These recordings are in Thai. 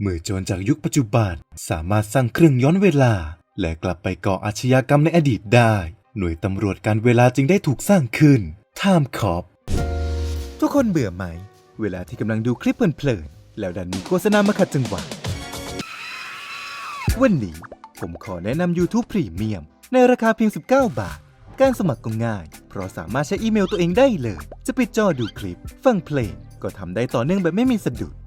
เมื่อโจรจากยุคปัจจุบัน สามารถสร้างเครื่องย้อนเวลา และกลับไปก่ออาชญากรรมในอดีตได้ หน่วยตำรวจการเวลาจึงได้ถูกสร้างขึ้นไทม์คอปทุกคนเบื่อไหม เวลาที่กำลังดูคลิปเพลินๆแล้วดันมีโฆษณามาขัดจังหวะวันนี้ผมขอแนะนำ YouTube Premium ในราคาเพียง 19 บาท การสมัครก็ง่าย เพราะสามารถใช้อีเมลตัวเองได้เลย จะปิดจอดูคลิป ฟังเพลง ก็ทำได้ต่อเนื่องแบบไม่มีสะดุด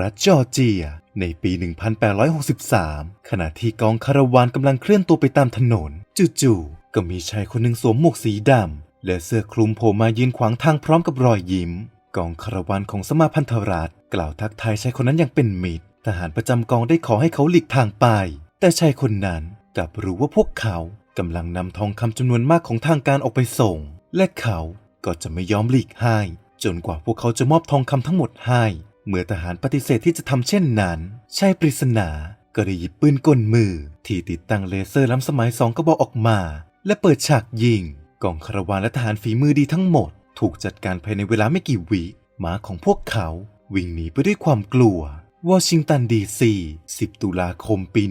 รัฐจอร์เจีย ในปี 1863 ขณะที่กองคาราวานกำลังเคลื่อนตัวไปตามถนน จู่ๆ ก็มีชายคนหนึ่งสวมหมวกสีดำ และเสื้อคลุมโผล่มายืนขวางทางพร้อมกับรอยยิ้ม กองคาราวานของสมาพันธรัฐกล่าวทักทายชายคนนั้นอย่างเป็นมิตร ทหารประจำกองได้ขอให้เขาหลีกทางไป แต่ชายคนนั้นกลับรู้ว่าพวกเขากำลังนำทองคำจำนวนมากของทางการออกไปส่ง และเขาก็จะไม่ยอมหลีกให้ จนกว่าพวกเขาจะมอบทองคำทั้งหมดให้ เมื่อทหารปฏิเสธที่จะทำเช่นนั้นชายปริศนาก็ได้หยิบปืนกลมือ ที่ติดตั้งเลเซอร์ล้ำสมัยสองกระบอกออกมา และเปิดฉากยิงกองคาราวานและทหารฝีมือดีทั้งหมด ถูกจัดการภายในเวลาไม่กี่วิหมาของพวกเขาวิ่งหนีไปด้วยความกลัว วอชิงตันดีซี 10 ตุลาคมปี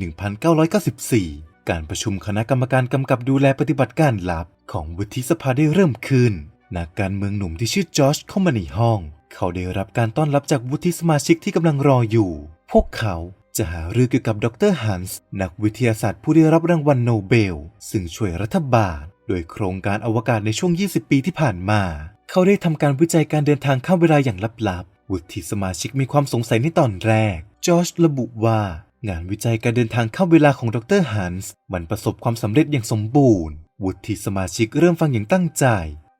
1994 การประชุมคณะกรรมการกำกับดูแลปฏิบัติการลับ ของวุฒิสภาได้เริ่มขึ้นนักการเมืองหนุ่มที่ชื่อจอร์จเข้ามาในห้อง เขาได้รับการต้อนรับจากวุฒิสมาชิกที่กำลังรออยู่ พวกเขาจะหารือเกี่ยวกับดรฮันส์นักวิทยาศาสตร์ผู้ได้รับรางวัลโนเบล ซึ่งช่วยรัฐบาล โดยโครงการอวกาศในช่วง 20 ปีที่ผ่านมา เขาได้ทำการวิจัยการเดินทางข้ามเวลาอย่างลับๆ วุฒิสมาชิกมีความสงสัยในตอนแรก จอร์จระบุว่างานวิจัยการเดินทางข้ามเวลาของดรฮันส์มันประสบความสำเร็จอย่างสมบูรณ์ วุฒิสมาชิกเริ่มฟังอย่างตั้งใจ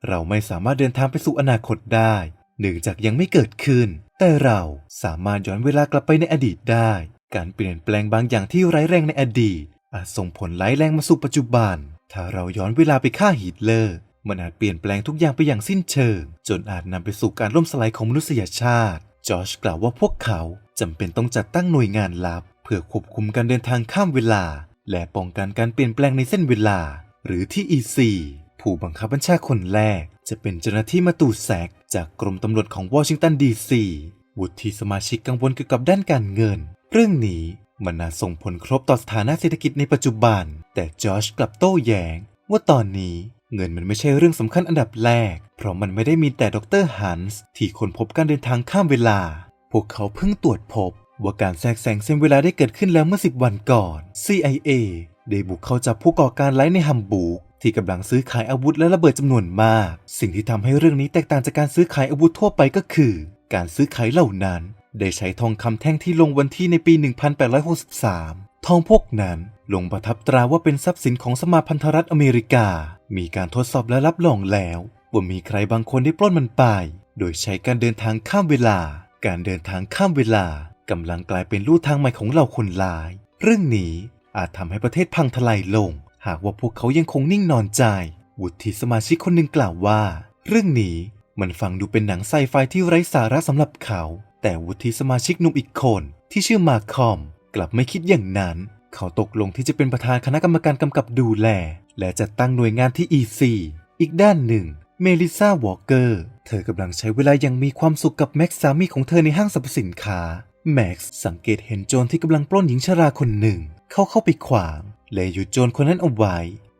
เราไม่สามารถเดินทางไปสู่อนาคตได้ เนื่องจากยังไม่เกิดขึ้น แต่เราสามารถย้อนเวลากลับไปในอดีตได้ การเปลี่ยนแปลงบางอย่างที่ร้ายแรงในอดีต อาจส่งผลร้ายแรงมาสู่ปัจจุบัน ถ้าเราย้อนเวลาไปฆ่าฮิตเลอร์มันอาจเปลี่ยนแปลงทุกอย่างไปอย่างสิ้นเชิง จนอาจนำไปสู่การล่มสลายของมนุษยชาติ จอร์จกล่าวว่าพวกเขาจำเป็นต้องจัดตั้งหน่วยงานลับ เพื่อควบคุมการเดินทางข้ามเวลา และป้องกันการเปลี่ยนแปลงในเส้นเวลา หรือที่ EC ผู้บังคับบัญชาคนแรก จะเป็นเจ้าหน้าที่มาตูแซก จากกรมตำรวจของวอชิงตันดีซีวุฒิสมาชิกกังวลเกี่ยวกับด้านการเงิน เรื่องนี้มันอาจส่งผลกระทบต่อสถานะเศรษฐกิจในปัจจุบัน แต่จอร์จกลับโต้แย้ง ว่าตอนนี้เงินมันไม่ใช่เรื่องสำคัญอันดับแรก เพราะมันไม่ได้มีแต่ดรฮันส์ที่ค้นพบการเดินทางข้ามเวลา พวกเขาเพิ่งตรวจพบ ว่าการแทรกแซงเส้นเวลาได้เกิดขึ้นแล้วเมื่อ 10 วันก่อน CIA ได้บุกเข้าจับผู้ก่อการร้ายในฮัมบูร์ก ที่กำลังซื้อขายอาวุธและระเบิดจำนวนมาก สิ่งที่ทำให้เรื่องนี้แตกต่างจากการซื้อขายอาวุธทั่วไปก็คือ การซื้อขายเหล่านั้น ได้ใช้ทองคำแท่งที่ลงวันที่ในปี 1863 ทองพวกนั้นลงประทับตราว่าเป็นทรัพย์สินของสมาพันธรัฐอเมริกา มีการทดสอบและรับรองแล้วว่ามีใครบางคนได้ปล้นมันไป โดยใช้การเดินทางข้ามเวลา การเดินทางข้ามเวลากำลังกลายเป็นลู่ทางใหม่ของเหล่าคนร้าย เรื่องนี้อาจทำให้ประเทศพังทลายลง หากว่าพวกเขายังคงนิ่งนอนใจ วุฒิสมาชิกคนหนึ่งกล่าวว่า เรื่องนี้มันฟังดูเป็นหนังไซไฟที่ไร้สาระสำหรับเขา แต่วุฒิสมาชิกหนุ่มอีกคนที่ชื่อมาคอม กลับไม่คิดอย่างนั้น เขาตกลงที่จะเป็นประธานคณะกรรมการกำกับดูแล และจัดตั้งหน่วยงานที่ EC อีกด้านหนึ่ง เมลิซาวอลเกอร์ เธอกำลังใช้เวลาอย่างมีความสุขกับแม็กซ์สามีของเธอในห้างสรรพสินค้า แม็กซ์สังเกตเห็นโจรที่กำลังปล้นหญิงชราคนหนึ่ง เขาเข้าไปขวาง และหยุดโจรคนนั้นเอาไว้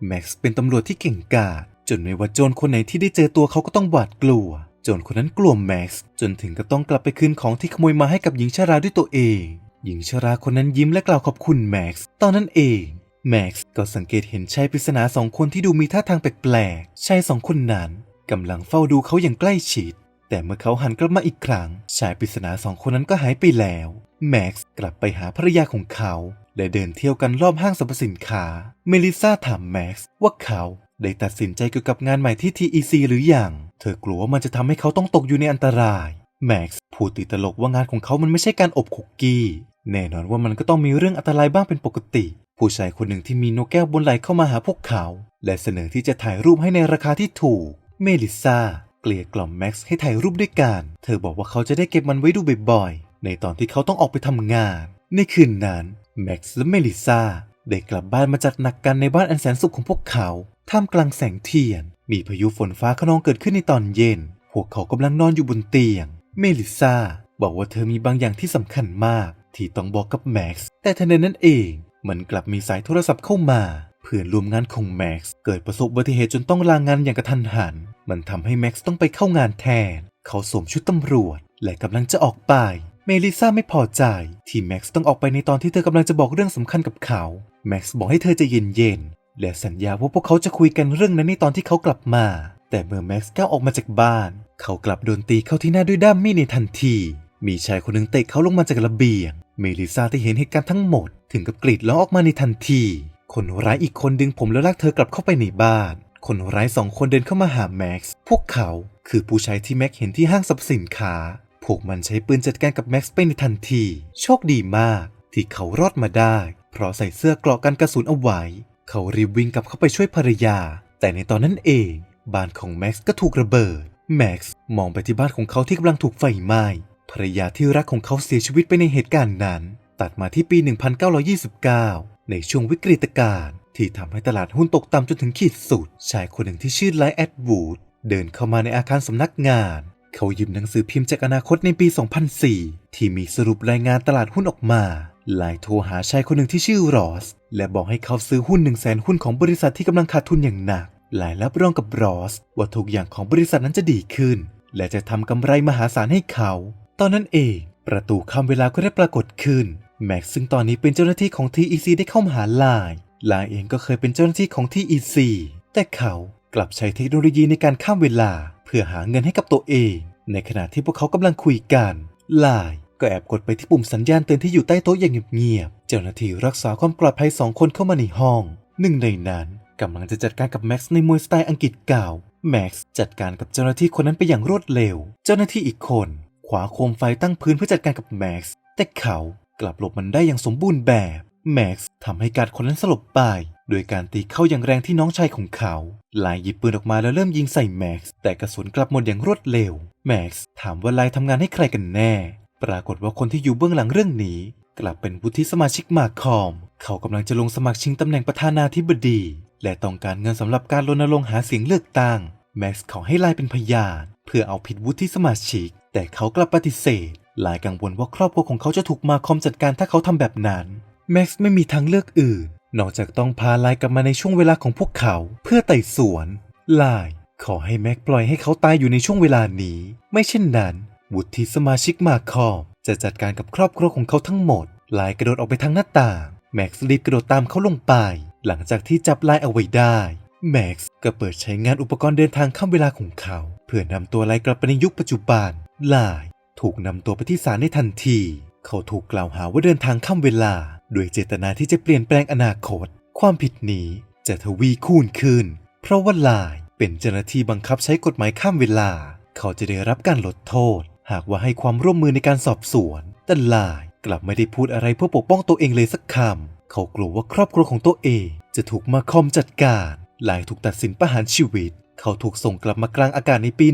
แม็กซ์เป็นตำรวจที่เก่งกาจจนไม่ว่าโจรคนไหนที่ได้เจอตัวเขาก็ต้องหวาดกลัว โจรคนนั้นกลัวแม็กซ์จนถึงกับต้องกลับไปคืนของที่ขโมยมาให้กับหญิงชราด้วยตัวเอง หญิงชราคนนั้นยิ้มและกล่าวขอบคุณแม็กซ์ตอนนั้นเองแม็กซ์ก็สังเกตเห็นชายปริศนาสองคนที่ดูมีท่าทางแปลกๆชายสองคนนั้นกำลังเฝ้าดูเขาอย่างใกล้ชิด แต่เมื่อเขาหันกลับมาอีกครั้ง ชายปริศนาสองคนนั้นก็หายไปแล้ว แม็กซ์กลับไปหาภรรยาของเขา และเดินเที่ยวกันรอบห้างสรรพสินค้า เมลิซาถามแม็กซ์ว่าเขาได้ตัดสินใจเกี่ยวกับงานใหม่ที่ TEC หรือยัง เธอกลัวว่ามันจะทำให้เขาต้องตกอยู่ในอันตรายแม็กซ์พูดติดตลกว่างานของเขามันไม่ใช่การอบคุกกี้ แน่นอนว่ามันก็ต้องมีเรื่องอันตรายบ้างเป็นปกติ ผู้ชายคนหนึ่งที่มีนกแก้วบนไหล่เข้ามาหาพวกเขา และเสนอที่จะถ่ายรูปให้ในราคาที่ถูก เมลิซาเกลียกล่อมแม็กซ์ให้ถ่ายรูปด้วยกัน เธอบอกว่าเขาจะได้เก็บมันไว้ดูบ่อย ในตอนที่เขาต้องออกไปทำงาน ในคืนนั้นแม็กซ์และเมลิซาได้กลับบ้านมาจัดหนักกันในบ้านอันแสนสุขของพวกเขาท่ามกลางแสงเทียน มีพายุฝนฟ้าขนองเกิดขึ้นในตอนเย็น พวกเขากำลังนอนอยู่บนเตียง เมลิซาบอกว่าเธอมีบางอย่างที่สำคัญมาก ที่ต้องบอกกับแม็กซ์แต่ทันใดนั้นเอง มันกลับมีสายโทรศัพท์เข้ามาเพื่อนร่วมงานของแม็กซ์เกิดประสบอุบัติเหตุจนต้องลางานอย่างกระทันหัน มันทำให้แม็กซ์ต้องไปเข้างานแทน เขาสวมชุดตำรวจ และกำลังจะออกไป ลิซาไม่พอใจที่แม็กซ์ต้องออกไปในตอนที่เธอกำลังจะบอกเรื่องสำคัญกับเขา แม็กซ์บอกให้เธอใจะเย็นๆและสัญญาว่าพวกเขาจะคุยกันเรื่องนั้นในตอนที่เขากลับมา แต่เมื่อแม็กซ์ก้าวออกมาจากบ้าน เขากลับโดนตีเข้าที่หน้าด้วยด้ามมีดในทันที มีชายคนหนึ่งเตะเขาลงมาจากระเบียง เมลิซาที่เห็นเหตุการณ์ทั้งหมด ถึงกับกรีดร้องออกมาในทันที คนร้ายอีกคนดึงผมแล้วลากเธอกลับเข้าไปในบ้าน คนร้ายสองคนเดินเข้ามาหาแม็กซ์ พวกเขาคือผู้ชายที่แม็กซ์เห็นที่ห้างสรรพสินค้า พวกมันใช้ปืนจัดการกับแม็กซ์ไปในทันที โชคดีมาก ที่เขารอดมาได้ เพราะใส่เสื้อเกราะกันกระสุนเอาไว้ เขารีบวิ่งกลับเข้าไปช่วยภรรยา แต่ในตอนนั้นเองบ้านของแม็กซ์ก็ถูกระเบิด แม็กซ์มองไปที่บ้านของเขาที่กำลังถูกไฟไหม้ภรรยาที่รักของเขาเสียชีวิตไปในเหตุการณ์นั้น ตัดมาที่ปี 1929 ในช่วงวิกฤตการณ์ที่ทำให้ตลาดหุ้นตกต่ำจนถึงขีดสุด ชายคนหนึ่งที่ชื่อไลท์แอดวูดเดินเข้ามาในอาคารสำนักงาน เขาหยิบหนังสือพิมพ์จากอนาคตในปี 2004 ที่มีสรุปรายงานตลาดหุ้นออกมาไลน์โทรหาชายคนหนึ่งที่ชื่อรอส และบอกให้เขาซื้อหุ้น 1 0 0 0 0แสนหุ้นของบริษัทที่กำลังขาดทุนอย่างหนักไลน์รับรองกับรอส ว่าทุกอย่างของบริษัทนั้นจะดีขึ้น และจะทำกำไรมหาศาลให้เขา ตอนนั้นเอง ประตูข้ามเวลาก็ได้ปรากฏขึ้น แม็กซ์ซึ่งตอนนี้เป็นเจ้าหน้าที่ของ TEC ได้เข้ามาหาไลน์ไลน์เองก็เคยเป็นเจ้าหน้าที่ของ TEC แต่เขากลับใช้เทคโนโลยีในการข้ามเวลา พื่อหาเงินให้กับตัวเอง ในขณะที่พวกเขากำลังคุยกันไลน์ก็แอบกดไปที่ปุ่มสัญญาณเตือนที่อยู่ใต้โต๊ะอย่างเงียบๆ เจ้าหน้าที่รักษาความปลอดภัยสองคนเข้ามาในห้อง หนึ่งในนั้นกำลังจะจัดการกับแม็กซ์ในมวยสไตล์อังกฤษเก่า แม็กซ์จัดการกับเจ้าหน้าที่คนนั้นไปอย่างรวดเร็ว เจ้าหน้าที่อีกคนขวาโคมไฟตั้งพื้นเพื่อจัดการกับแม็กซ์ แต่เขากลับหลบมันได้อย่างสมบูรณ์แบบ แม็กซ์ทำให้การคนนั้นสลบไป โดยการตีเข้าอย่างแรงที่น้องชายของเขาไลหยิบปืนออกมาแล้วเริ่มยิงใส่แม็กซ์ แต่กระสุนกลับหมดอย่างรวดเร็ว แม็กซ์ถามว่าไลทำงานให้ใครกันแน่ ปรากฏว่าคนที่อยู่เบื้องหลังเรื่องนี้ กลับเป็นวุฒิสมาชิกมาคอม เขากำลังจะลงสมัครชิงตำแหน่งประธานาธิบดี และต้องการเงินสำหรับการรณรงค์หาเสียงเลือกตั้ง แม็กซ์ขอให้ไลเป็นพยาน เพื่อเอาผิดวุฒิสมาชิก แต่เขากลับปฏิเสธไลกังวลว่าครอบครัวของเขาจะถูกมาคอมจัดการถ้าเขาทำแบบนั้น แม็กซ์ไม่มีทางเลือกอื่น นอกจากต้องพาไลกลับมาในช่วงเวลาของพวกเขา เพื่อไต่สวนไลขอให้แม็กปล่อยให้เขาตายอยู่ในช่วงเวลานี้ ไม่เช่นนั้นวุฒิสมาชิกมาคอมจะจัดการกับครอบครัวของเขาทั้งหมดไลกระโดดออกไปทางหน้าต่าง แม็กซ์รีบกระโดดตามเขาลงไป หลังจากที่จับไลเอาไว้ได้ แม็กซ์ก็เปิดใช้งานอุปกรณ์เดินทางข้ามเวลาของเขา เพื่อนำตัวไลกลับไปในยุคปัจจุบันไลถูกนำตัวไปที่ศาลในทันที เขาถูกกล่าวหาว่าเดินทางข้ามเวลา โดยเจตนาที่จะเปลี่ยนแปลงอนาคต ความผิดนี้จะทวีคูณขึ้น เพราะว่าลายเป็นเจ้าหน้าที่บังคับใช้กฎหมายข้ามเวลา เขาจะได้รับการลดโทษ หากว่าให้ความร่วมมือในการสอบสวน แต่ลายกลับไม่ได้พูดอะไรเพื่อปกป้องตัวเองเลยสักคำ เขากลัวว่าครอบครัวของตัวเองจะถูกมาคอมจัดการลายถูกตัดสินประหารชีวิต เขาถูกส่งกลับมากลางอากาศในปี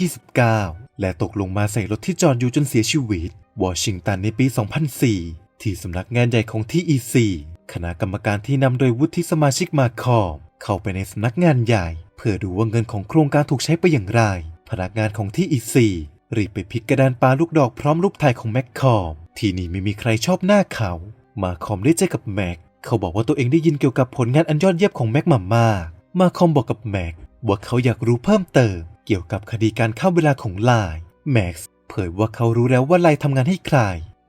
1929 และตกลงมาใส่รถที่จอดอยู่จนเสียชีวิต วอชิงตันในปี 2004 ที่สำนักงานใหญ่ของ TEC คณะกรรมการที่นำโดยวุฒิสมาชิกมาคอมเข้าไปในสำนักงานใหญ่ เพื่อดูว่าเงินของโครงการถูกใช้ไปอย่างไร พนักงานของ TEC รีบไปพลิกกระดานปลาลูกดอกพร้อมรูปถ่ายของแม็กคอมที่นี่ไม่มีใครชอบหน้าเขา มาคอมได้เจอกับแม็ก เขาบอกว่าตัวเองได้ยินเกี่ยวกับผลงานอันยอดเยี่ยมของแม็กมามากมาคอมบอกกับแม็ก ว่าเขาอยากรู้เพิ่มเติม เกี่ยวกับคดีการข้ามเวลาของไลน์แม็กซ์เผยว่าเขารู้แล้วว่าไลน์ทำงานให้ใคร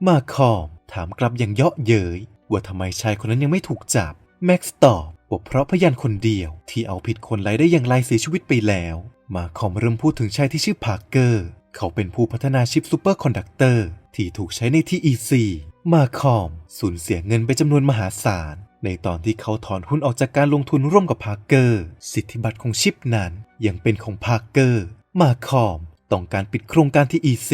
มาคอมถามกลับอย่างเยาะเย้ยว่าทำไมชายคนนั้นยังไม่ถูกจับแม็กซ์ตอบว่าเพราะพยานคนเดียว ที่เอาผิดคนไลน์ได้อย่างไลน์เสียชีวิตไปแล้ว มาคอมเริ่มพูดถึงชายที่ชื่อพาร์เกอร์ เขาเป็นผู้พัฒนาชิปซูเปอร์คอนดักเตอร์ที่ถูกใช้ในที่ EC มาคอมสูญเสียเงินไปจำนวนมหาศาล ในตอนที่เขาถอนหุ้นออกจากการลงทุนร่วมกับพาร์เกอร์ สิทธิบัตรของชิปนั้นยังเป็นของพาร์เกอร์ มาคอม ต้องการปิดโครงการที่ EC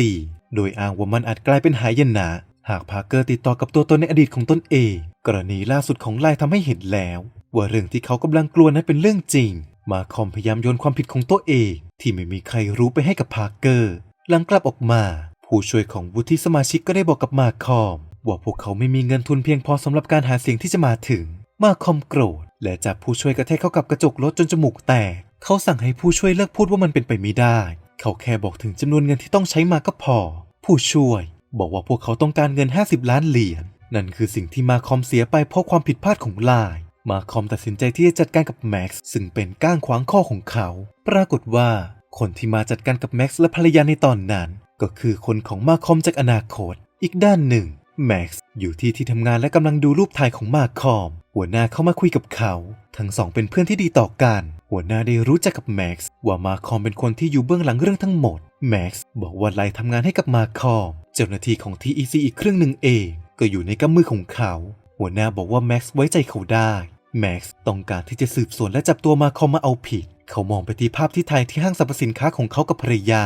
โดยอ้างว่ามันอาจกลายเป็นหายนะ หากพาร์เกอร์ติดต่อกับตัวตนในอดีตของตนเอง กรณีล่าสุดของไลทำให้เห็นแล้ว ว่าเรื่องที่เขากำลังกลัวนั้นเป็นเรื่องจริง มาคอมพยายามโยนความผิดของตัวเอง ที่ไม่มีใครรู้ไปให้กับพาร์เกอร์ หลังกลับออกมา ผู้ช่วยของวุฒิสมาชิกก็ได้บอกกับมาคอม ว่าพวกเขาไม่มีเงินทุนเพียงพอสำหรับการหาเสียงที่จะมาถึง มาคอมโกรธ และจับผู้ช่วยกระแทกเข้ากับกระจกรถจนจมูกแตก เขาสั่งให้ผู้ช่วยเลิกพูดว่ามันเป็นไปไม่ได้ เขาแค่บอกถึงจำนวนเงินที่ต้องใช้มาก็พอ ผู้ช่วย บอกว่าพวกเขาต้องการเงิน 50 ล้านเหรียญนั่นคือสิ่งที่มาคอมเสียไปเพราะความผิดพลาดของลายมาคอมตัดสินใจที่จะจัดการกับแม็กซ์ซึ่งเป็นก้างขวางข้อของเขา ปรากฏว่า คนที่มาจัดการกับแม็กซ์และภรรยาในตอนนั้น ก็คือคนของมาคอมจากอนาคต อีกด้านหนึ่ง แม็กซ์อยู่ที่ที่ทำงานและกำลังดูรูปถ่ายของมาคอม หัวหน้าเข้ามาคุยกับเขา ทั้งสองเป็นเพื่อนที่ดีต่อกัน หัวหน้าได้รู้จักกับแม็กซ์ว่ามาคอมเป็นคนที่อยู่เบื้องหลังเรื่องทั้งหมด แม็กซ์บอกว่าไลทำงานให้กับมาคอม เจ้าหน้าที่ของ TEC อีกเครื่องหนึ่งเอง ก็อยู่ในกำมือของเขา หัวหน้าบอกว่าแม็กซ์ไว้ใจเขาได้ แม็กซ์ต้องการที่จะสืบสวนและจับตัวมาคอมมาเอาผิด เขามองไปที่ภาพที่ถ่ายที่ห้างสรรพสินค้าของเขากับภรรยา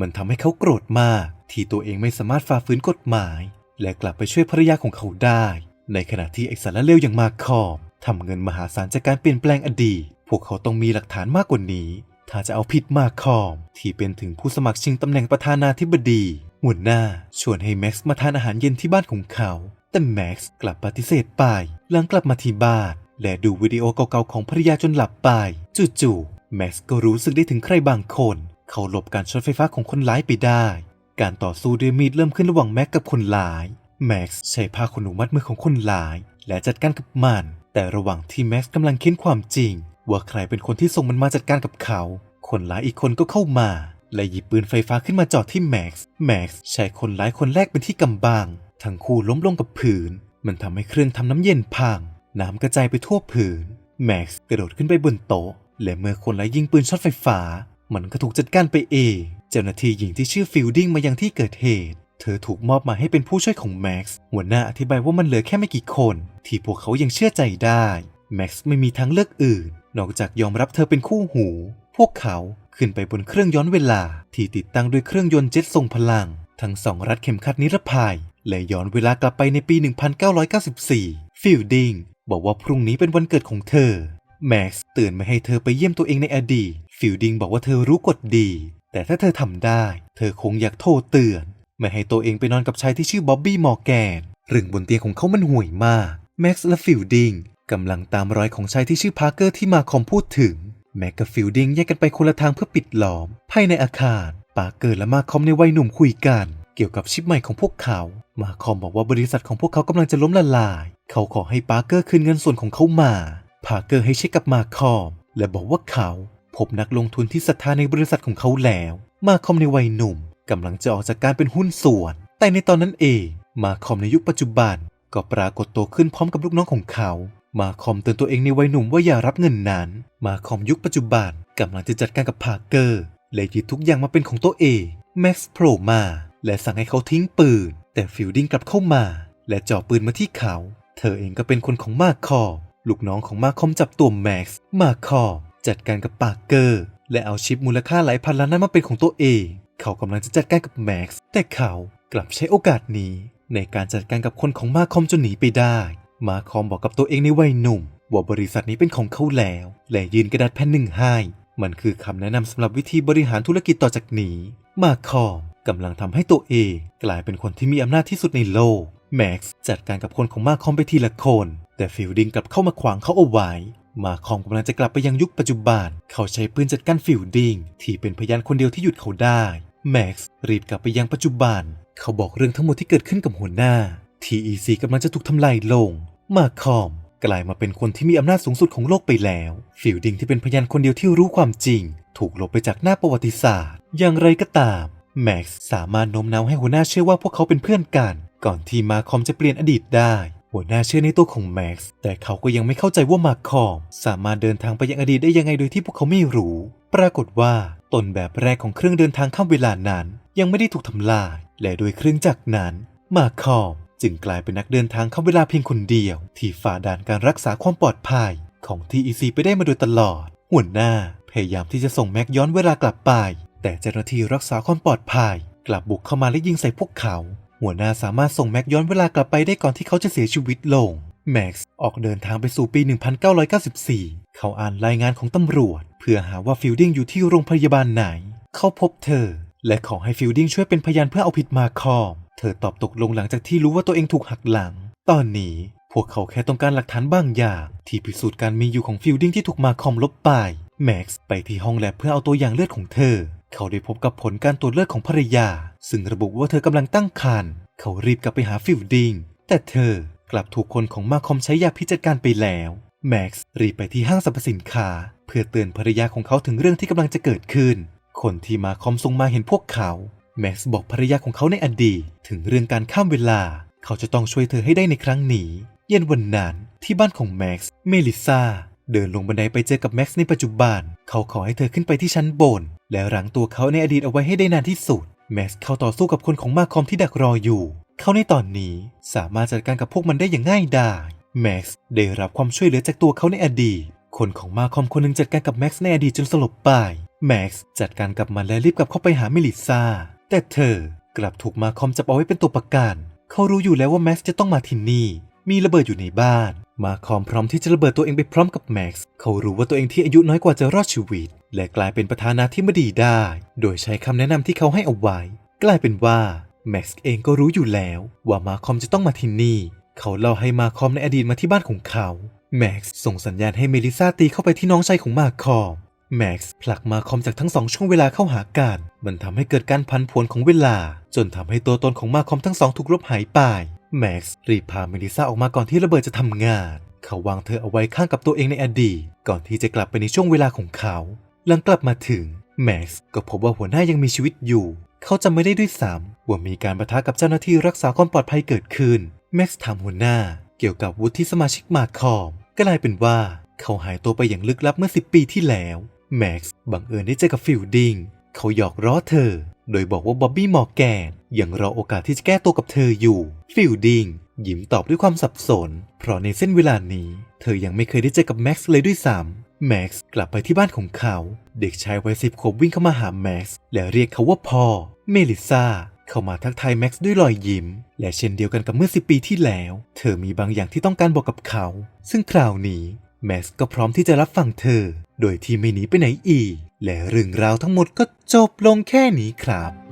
มันทำให้เขาโกรธมากที่ตัวเองไม่สามารถฝ่าฝืนกฎหมาย และกลับไปช่วยภรรยาของเขาได้ ในขณะที่ไอสารเลวอย่างมาคอมทำเงินมหาศาลจากการเปลี่ยนแปลงอดีต พวกเขาต้องมีหลักฐานมากกว่านี้ ถ้าจะเอาผิดมาคอม ที่เป็นถึงผู้สมัครชิงตำแหน่งประธานาธิบดี หัวหน้าชวนให้แม็กซ์มาทานอาหารเย็นที่บ้านของเขา แต่แม็กซ์กลับปฏิเสธไปหลังกลับมาที่บ้านและดูวิดีโอเก่าๆของภรรยาจนหลับไป จู่ๆแม็กซ์ก็รู้สึกได้ถึงใครบางคน เขาหลบการช็อตไฟฟ้าของคนร้ายไปได้ การต่อสู้ด้วยมีดเริ่มขึ้นระหว่างแม็กกับคนร้าย แม็กซ์ใช้ผ้าขนหนูมัดมือของคนร้าย และจัดการกับมัน แต่ระหว่างที่แม็กซ์กำลังเค้นความจริง ว่าใครเป็นคนที่ส่งมันมาจัดการกับเขา คนร้ายอีกคนก็เข้ามา และหยิบปืนไฟฟ้าขึ้นมาจ่อที่แม็กซ์ แม็กซ์ใช้คนร้ายคนแรกเป็นที่กำบัง ทั้งคู่ล้มลงกับผืน มันทำให้เครื่องทำน้ำเย็นพัง น้ำกระจายไปทั่วผืน แม็กซ์กระโดดขึ้นไปบนโต๊ะ และเมื่อคนร้ายยิงปืนช็อตไฟฟ้า มันก็ถูกจัดการไปเอง เจ้าหน้าที่หญิงที่ชื่อฟิลดิ้งมายังที่เกิดเหตุ เธอถูกมอบมาให้เป็นผู้ช่วยของแม็กซ์หัวหน้าอธิบายว่ามันเหลือแค่ไม่กี่คน ที่พวกเขายังเชื่อใจได้แม็กซ์ไม่มีทางเลือกอื่น นอกจากยอมรับเธอเป็นคู่หู พวกเขาขึ้นไปบนเครื่องย้อนเวลา ที่ติดตั้งด้วยเครื่องยนต์เจ็ตทรงพลัง ทั้งสองรัดเข็มขัดนิรภัย และย้อนเวลากลับไปในปี 1994 ฟิลดิงบอกว่าพรุ่งนี้เป็นวันเกิดของเธอ แม็กซ์เตือนไม่ให้เธอไปเยี่ยมตัวเองในอดีต ฟิลดิงบอกว่าเธอรู้กฎดี แต่ถ้าเธอทำได้ เธอคงอยากโทษเตือน ไม่ให้ตัวเองไปนอนกับชายที่ชื่อบ๊อบบี้มอร์แกนเรื่องบนเตียงของเขามันห่วยมากแม็กซ์และฟิลดิงกำลังตามรอยของชายที่ชื่อพาร์เกอร์ที่มาคอมพูดถึง แม็กกับฟิลดิงแยกกันไปคนละทางเพื่อปิดล้อม ภายในอาคารปาร์เกอร์และมาคอมในวัยหนุ่มคุยกัน เกี่ยวกับชิปใหม่ของพวกเขา มาคอมบอกว่าบริษัทของพวกเขากำลังจะล้มละลาย เขาขอให้ปาร์เกอร์คืนเงินส่วนของเขามา พาร์เกอร์ให้เช็คกับมาคอม และบอกว่าเขา พบนักลงทุนที่ศรัทธาในบริษัทของเขาแล้ว มาคอมในวัยหนุ่มกำลังจะออกจากการเป็นหุ้นส่วน แต่ในตอนนั้นเอง มาคอมในยุคปัจจุบัน ก็ปรากฏตัวขึ้นพร้อมกับลูกน้องของเขา มาคอมเตือนตัวเองในวัยหนุ่มว่าอย่ารับเงินนั้น มาคอมยุคปัจจุบันกำลังจะจัดการกับพาร์เกอร์และยึดทุกอย่างมาเป็นของตัวเองแม็กซ์โผล่มา และสั่งให้เขาทิ้งปืน แต่ฟิลดิ้งกลับเข้ามา และจ่อปืนมาที่เขา เธอเองก็เป็นคนของมาคอมลูกน้องของมาคอมจับตัวแม็กซ์มาคอม จัดการกับปาร์เกอร์ และเอาชิปมูลค่าหลายพันล้านนั้นมาเป็นของตัวเอง เขากำลังจะจัดการกับแม็กซ์แต่เขากลับใช้โอกาสนี้ ในการจัดการกับคนของมาคอมจนหนีไปได้ มาคอมบอกกับตัวเองในวัยหนุ่ม ว่าบริษัทนี้เป็นของเขาแล้ว และยืนกระดาษแผ่นหนึ่งให้มันคือคำแนะนำสำหรับวิธีบริหารธุรกิจต่อจากนี้ มาคอมกำลังทำให้ตัวเอง กลายเป็นคนที่มีอำนาจที่สุดในโลก แม็กซ์จัดการกับคนของมาคอมไปทีละคน แต่ฟิลดิงกลับเข้ามาขวางเขาเอาไว้ มาคอมกำลังจะกลับไปยังยุคปัจจุบัน เขาใช้ปืนจัดการฟิลดิงที่เป็นพยานคนเดียวที่หยุดเขาได้ แม็กซ์รีบกลับไปยังปัจจุบัน เขาบอกเรื่องทั้งหมดที่เกิดขึ้นกับหัวหน้า TEC กำลังจะถูกทำลายลง มาคอมกลายมาเป็นคนที่มีอำนาจสูงสุดของโลกไปแล้ว ฟิลดิงที่เป็นพยานคนเดียวที่รู้ความจริง ถูกลบไปจากหน้าประวัติศาสตร์ อย่างไรก็ตาม แม็กซ์สามารถโน้มน้าวให้หัวหน้าเชื่อว่าพวกเขาเป็นเพื่อนกัน ก่อนที่มาคอมจะเปลี่ยนอดีตได้ หัวหน้าเชื่อในตัวของแม็กซ์แต่เขาก็ยังไม่เข้าใจว่ามาคอมสามารถเดินทางไปยังอดีตได้ยังไงโดยที่พวกเขาไม่รู้ ปรากฏว่าต้นแบบแรกของเครื่องเดินทางข้ามเวลานั้น ยังไม่ได้ถูกทำลาย และโดยเครื่องจักรนั้น มาคอมจึงกลายเป็นนักเดินทางข้ามเวลาเพียงคนเดียว ที่ฝ่าด่านการรักษาความปลอดภัย ของ TEC ไปได้มาโดยตลอด หัวหน้าพยายามที่จะส่งแม็กย้อนเวลากลับไป แต่เจ้าหน้าที่รักษาความปลอดภัย กลับบุกเข้ามาและยิงใส่พวกเขา หัวหน้าสามารถส่งแม็กย้อนเวลากลับไปได้ก่อนที่เขาจะเสียชีวิตลง แม็กซ์ออกเดินทางไปสู่ปี 1994 เขาอ่านรายงานของตำรวจ เพื่อหาว่าฟิลดิ้งอยู่ที่โรงพยาบาลไหน เขาพบเธอ และขอให้ฟิลดิ้งช่วยเป็นพยานเพื่อเอาผิดมาคอม เธอตอบตกลงหลังจากที่รู้ว่าตัวเองถูกหักหลัง ตอนนี้พวกเขาแค่ต้องการหลักฐานบางอย่างที่พิสูจน์การมีอยู่ของฟิลดิ้งที่ถูกมาคอมลบไป แม็กซ์ไปที่ห้องแลบเพื่อเอาตัวอย่างเลือดของเธอ เขาได้พบกับผลการตรวจเลือดของภรรยา ซึ่งระบุว่าเธอกำลังตั้งครรภ์เขารีบกลับไปหาฟิลดิงแต่เธอกลับถูกคนของมาคอมใช้ยาพิษจัดการไปแล้วแม็กซ์รีบไปที่ห้างสรรพสินค้า เพื่อเตือนภรรยาของเขาถึงเรื่องที่กำลังจะเกิดขึ้น คนที่มาคอมส่งมาเห็นพวกเขาแม็กซ์บอกภรรยาของเขาในอดีตถึงเรื่องการข้ามเวลา เขาจะต้องช่วยเธอให้ได้ในครั้งนี้ เย็นวันนั้นที่บ้านของแม็กซ์เมลิซาเดินลงบันไดไปเจอกับแม็กซ์ในปัจจุบัน เขาขอให้เธอขึ้นไปที่ชั้นบน และรั้งตัวเขาในอดีตเอาไว้ให้ได้นานที่สุด แม็กซ์เข้าต่อสู้กับคนของมาคอมที่ดักรออยู่ เขาในตอนนี้สามารถจัดการกับพวกมันได้อย่างง่ายดายแม็กซ์ได้รับความช่วยเหลือจากตัวเขาในอดีต คนของมาคอมคนหนึงจัดการกับแม็กซ์ในอดีตจนสลบไป แม็กซ์จัดการกับมันและรีบกลับเข้าไปหาเมลิซา แต่เธอกลับถูกมาคอมจับเอาไว้เป็นตัวประกัน เขารู้อยู่แล้วว่าแม็กซ์จะต้องมาที่นี่ มีระเบิดอยู่ในบ้าน มาคอมพร้อมที่จะระเบิดตัวเองไปพร้อมกับแม็กซ์ เขารู้ว่าตัวเองที่อายุน้อยกว่าจะรอดชีวิต และกลายเป็นประธานาธิบดีได้ โดยใช้คำแนะนำที่เขาให้เอาไว้ กลายเป็นว่าแม็กซ์เองก็รู้อยู่แล้วว่ามาคอมจะต้องมาที่นี่ เขาเล่าให้มาคอมในอดีตมาที่บ้านของเขา แม็กซ์ส่งสัญญาณให้เมลิซาตีเข้าไปที่น้องชายของมาคอม แม็กซ์ผลักมาคอมจากทั้งสองช่วงเวลาเข้าหากัน มันทำให้เกิดการพันผวนของเวลา จนทำให้ตัวตนของมาคอมทั้งสองถูกลบหายไป แม็กซ์รีบพาเมลิซาออกมาก่อนที่ระเบิดจะทำงาน เขาวางเธอเอาไว้ข้างกับตัวเองในอดีต ก่อนที่จะกลับไปในช่วงเวลาของเขา หลังกลับมาถึงแม็กซ์ก็พบว่าหัวหน้ายังมีชีวิตอยู่ เขาจำไม่ได้ด้วยซ้ำว่ามีการประทะกับเจ้าหน้าที่รักษาความปลอดภัยเกิดขึ้นแม็กซ์ถามหัวหน้าเกี่ยวกับวุฒิสมาชิกมาคอมกลายเป็นว่าเขาหายตัวไปอย่างลึกลับเมื่อ 10 ปีที่แล้วแม็กซ์บังเอิญได้เจอกับฟิลดิงเขาหยอกล้อเธอ โดยบอกว่าบ๊อบบี้มอร์แกนยังรอโอกาสที่จะแก้ตัวกับเธออยู่ ฟิลดิงยิ้มตอบด้วยความสับสน เพราะในเส้นเวลานี้ เธอยังไม่เคยได้เจอกับแม็กซ์เลยด้วยซ้ำ แม็กซ์กลับไปที่บ้านของเขา เด็กชายวัยสิบขวบวิ่งเข้ามาหาแม็กซ์และเรียกเขาว่าพ่อ เมลิซาเข้ามาทักทายแม็กซ์ด้วยรอยยิ้ม และเช่นเดียวกันกับเมื่อสิปีที่แล้ว เธอมีบางอย่างที่ต้องการบอกกับเขา ซึ่งคราวนี้แม็กซ์ก็พร้อมที่จะรับฟังเธอ โดยที่ไม่หนีไปไหนอีก และเรื่องราวทั้งหมดก็จบลงแค่นี้ครับ